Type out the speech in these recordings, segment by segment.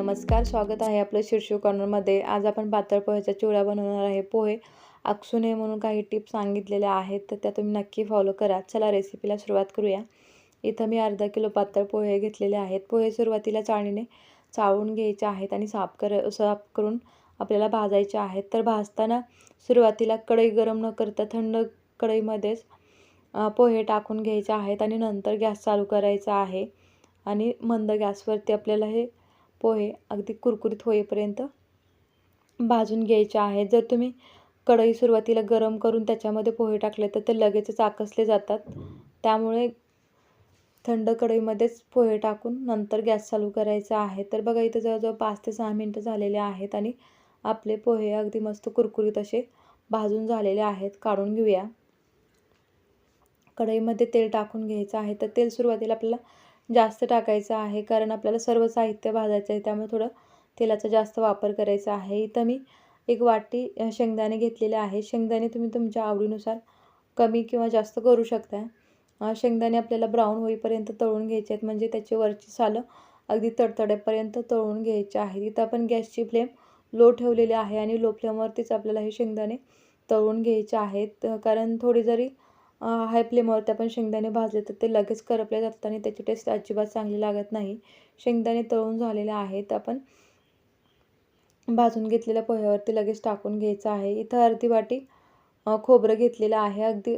नमस्कार स्वागत आहे आपलं शीर्षू कॉर्नरमध्ये. आज आपण पातळ पोह्याचा चिवडा बनवणार आहे. पोहे आकसू नये म्हणून काही टिप्स सांगितलेल्या आहेत तर त्या तुम्ही नक्की फॉलो करा. चला रेसिपीला सुरुवात करूया. इथं मी अर्धा किलो पातळ पोहे घेतलेले आहेत. पोहे सुरुवातीला चाळणीने चाळून घ्यायचे आहेत आणि साफ कर साफ करून आपल्याला भाजायचे आहेत. तर भाजताना सुरुवातीला कढई गरम न करता थंड कढईमध्येच पोहे टाकून घ्यायचे आहेत आणि नंतर गॅस चालू करायचा आहे. आणि मंद गॅसवरती आपल्याला हे पोहे अगदी कुरकुरीत होईपर्यंत भाजून घ्यायचे आहेत जर तुम्ही कढई सुरुवातीला गरम करून त्याच्यामध्ये पोहे टाकले तर ते लगेचच आकसले जातात. त्यामुळे थंड कढईमध्येच पोहे टाकून नंतर गॅस चालू करायचा आहे. तर बघा इथं जवळजवळ पाच ते सहा मिनटं झालेले आहेत आणि आपले पोहे अगदी मस्त कुरकुरीत असे भाजून झालेले आहेत. काढून घेऊया. कढईमध्ये तेल टाकून घ्यायचं आहे. तर तेल सुरुवातीला आपल्याला जास्त टाकायचं आहे कारण आपल्याला सर्व साहित्य भाजायचं आहे त्यामुळे थोडं तेलाचा जास्त वापर करायचा आहे. इथं मी एक वाटी शेंगदाणे घेतलेले आहे. शेंगदाणे तुम्ही तुमच्या आवडीनुसार कमी किंवा जास्त करू शकता शेंगदाणे आपल्याला ब्राऊन होईपर्यंत तळून घ्यायचे आहेत. म्हणजे त्याची वरची सालं अगदी तडतड्यापर्यंत तळून घ्यायचे आहेत. इथं आपण गॅसची फ्लेम लो ठेवलेली आहे आणि लो फ्लेमवरतीच आपल्याला हे शेंगदाणे तळून घ्यायचे आहेत. कारण थोडी जरी हाय फ्लेमवरती आपण शेंगदाणे भाजले तर ते लगेच करपले जातात आणि त्याची टेस्ट अजिबात चांगली लागत नाही. शेंगदाणे तळून झालेले आहेत. आपण भाजून घेतलेल्या पोह्यावरती लगेच टाकून घ्यायचं आहे. इथं अर्धी वाटी खोबरं घेतलेलं आहे. अगदी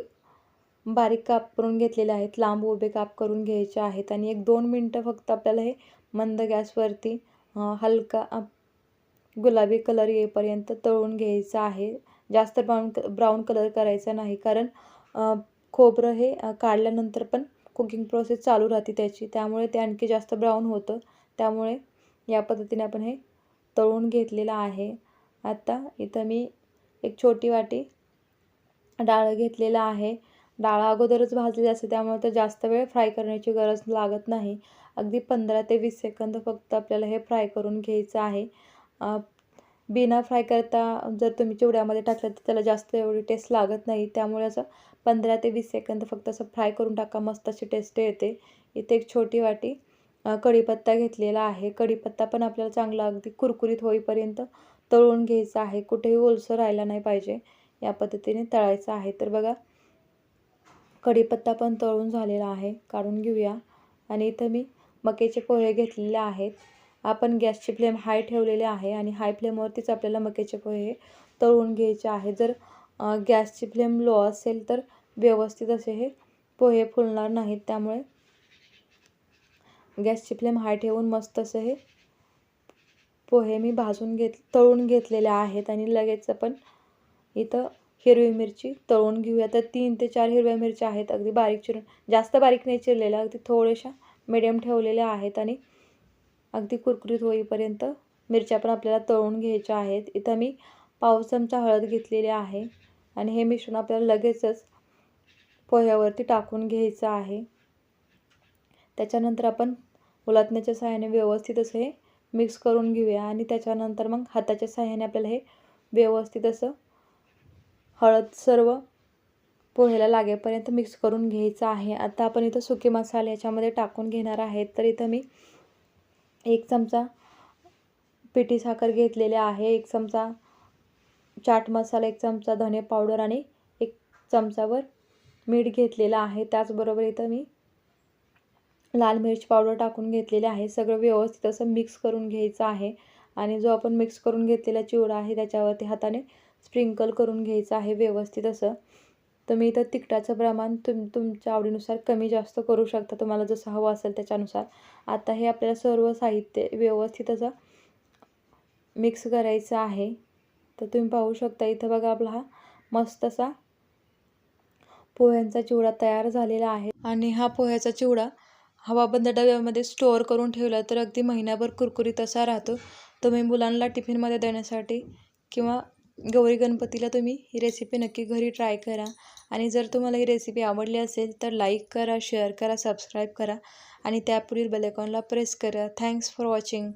बारीक काप करून घेतलेले आहेत. लांब उभे काप करून घ्यायचे आहेत आणि एक दोन मिनटं फक्त आपल्याला हे मंद गॅसवरती हलका गुलाबी कलर येईपर्यंत तळून घ्यायचं आहे. जास्त ब्राऊन ब्राऊन कलर करायचा नाही कारण खोबरं हे काढल्यानंतर पण कुकिंग प्रोसेस चालू राहते त्याची. त्यामुळे ते आणखी जास्त ब्राऊन होतं. त्यामुळे या पद्धतीने आपण हे तळून घेतलेलं आहे. आता इथं मी एक छोटी वाटी डाळ घेतलेला आहे. डाळ अगोदरच भाजलेली असते त्यामुळे तर जास्त वेळ फ्राय करण्याची गरज लागत नाही. अगदी पंधरा ते वीस सेकंद फक्त आपल्याला हे फ्राय करून घ्यायचं आहे. बिना फ्राय करता जर तुम्ही चिवड्यामध्ये टाकलं तर त्याला जास्त एवढी टेस्ट लागत नाही. त्यामुळे असं पंधरा ते वीस सेकंद फक्त असं फ्राय करून टाका. मस्त अशी टेस्ट येते. इथे एक छोटी वाटी कढीपत्ता घेतलेला आहे. कढीपत्ता पण आपल्याला चांगला अगदी कुरकुरीत होईपर्यंत तळून घ्यायचा आहे. कुठेही ओलसर राहायला नाही पाहिजे. या पद्धतीने तळायचं आहे. तर बघा कढीपत्ता पण तळून झालेला आहे. काढून घेऊया. आणि इथं मी मकेचे पोहे घेतलेले आहेत. आपण गॅसची फ्लेम हाय ठेवलेले आहे आणि हाय फ्लेमवरतीच आपल्याला मकेचे पोहे तळून घ्यायचे आहे. जर गॅसची फ्लेम लो असेल तर व्यवस्थित असे हे पोहे फुलणार नाहीत. त्यामुळे गॅसची फ्लेम हाय ठेवून मस्त असं हे पोहे मी भाजून घेत तळून घेतलेले आहेत आणि लगेच आपण इथं हिरवी मिरची तळून घेऊया. तर तीन ते चार हिरव्या मिरच्या आहेत. अगदी बारीक चिरून जास्त बारीक नाही चिरलेल्या अगदी थोड्याशा मिडियम ठेवलेल्या आहेत आणि अगदी कुरकुरीत होईपर्यंत मिरच्या पण आपल्याला तळून घ्यायच्या आहेत. इथं मी पाव चमचा हळद घेतलेली आहे आणि हे मिश्रण आपल्याला लगेचच पोह्यावरती टाकून घ्यायचं आहे. त्याच्यानंतर आपण उलटण्याच्या सहाय्याने व्यवस्थित असं हे मिक्स करून घेऊया आणि त्याच्यानंतर मग हाताच्या सहाय्याने आपल्याला हे व्यवस्थित असं हळद सर्व पोह्याला लागेपर्यंत मिक्स करून घ्यायचं आहे. आता आपण इथं सुके मसाले याच्यामध्ये टाकून घेणार आहेत. तर इथं मी एक चमचा पिठी साखर घेतलेली आहे एक चमचा चाट मसाला एक चमचा धने पावडर आणि एक चमचावर मीठ घेतलेलं आहे. त्याचबरोबर इथं मी लाल मिरची पावडर टाकून घेतलेली आहे. सगळं व्यवस्थित असं मिक्स करून घ्यायचं आहे आणि जो आपण मिक्स करून घेतलेला चिवडा आहे त्याच्यावरती हाताने स्प्रिंकल करून घ्यायचं आहे. व्यवस्थित असं तुम्ही इथं तिखटाचं प्रमाण तुम तुमच्या आवडीनुसार कमी जास्त करू शकता तुम्हाला जसं हवं असेल त्याच्यानुसार. आता हे आपल्याला सर्व साहित्य व्यवस्थित असं मिक्स करायचं आहे. तर तुम्ही पाहू शकता इथं बघा आपला हा मस्त असा पोह्यांचा चिवडा तयार झालेला आहे. आणि हा पोह्याचा चिवडा हवाबंद डब्यामध्ये स्टोअर करून ठेवला तर अगदी महिन्याभर कुरकुरीत असा राहतो. तुम्ही मुलांना टिफिनमध्ये देण्यासाठी किंवा गौरी गणपतीला तुम्ही ही रेसिपी नक्की घरी ट्राय करा. आणि जर तुम्हाला ही रेसिपी आवडली असेल तर लाईक करा शेअर करा सबस्क्राईब करा. आणि त्यापुढील बेलेकॉनला प्रेस करा. Thanks for watching